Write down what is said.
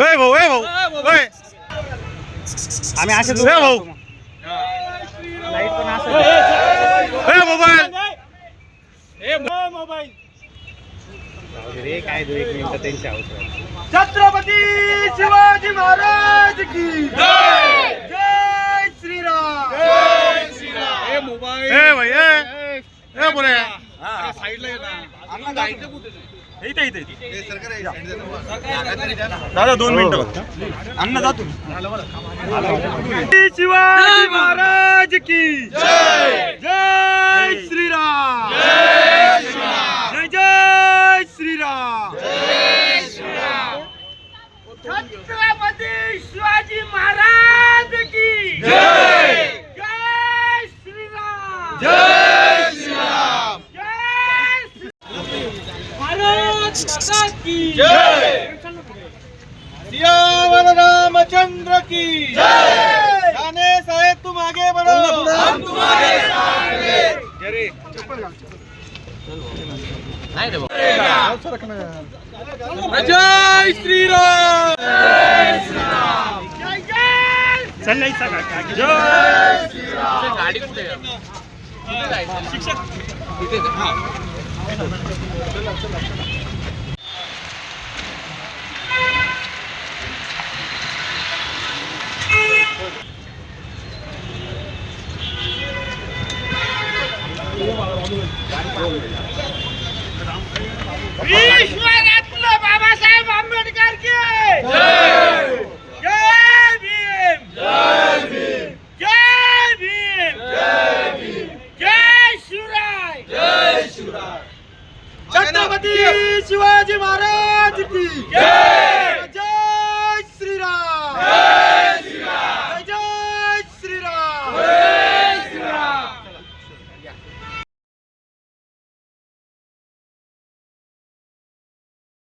होय भाऊ होय भाऊ. होय आम्ही असे होय भाऊ. लाइट पण असं होय मोबाईल. रे काय दो एक मिनिट त्यांची आवश्यक छत्रपती शिवाजी महाराज की जय. जय श्रीराम. ए भाई ए. ए बोले इथे इथे दादा दोन मिनिटं फक्त अन्न जातो शिवाजी महाराज की. जय जय! श्रीराम जय जय श्रीराम छत्रपती शिवाजी महाराज की जय जय श्रीराम जय श्रीराम जय भारत माता की जय! सियावर रामचंद्र की जय! जाने साहेब तुम आगे बढ़ो। हम तुम्हारे जय श्रीराम। जय जय चल नाही सका जय विश्वरत्न बाबासाहेब आंबेडकर की जय भीम! जय भीम! जय भीम जय भीम जय शिवराय जय शिवराय! छत्रपती शिवाजी महाराज की जय!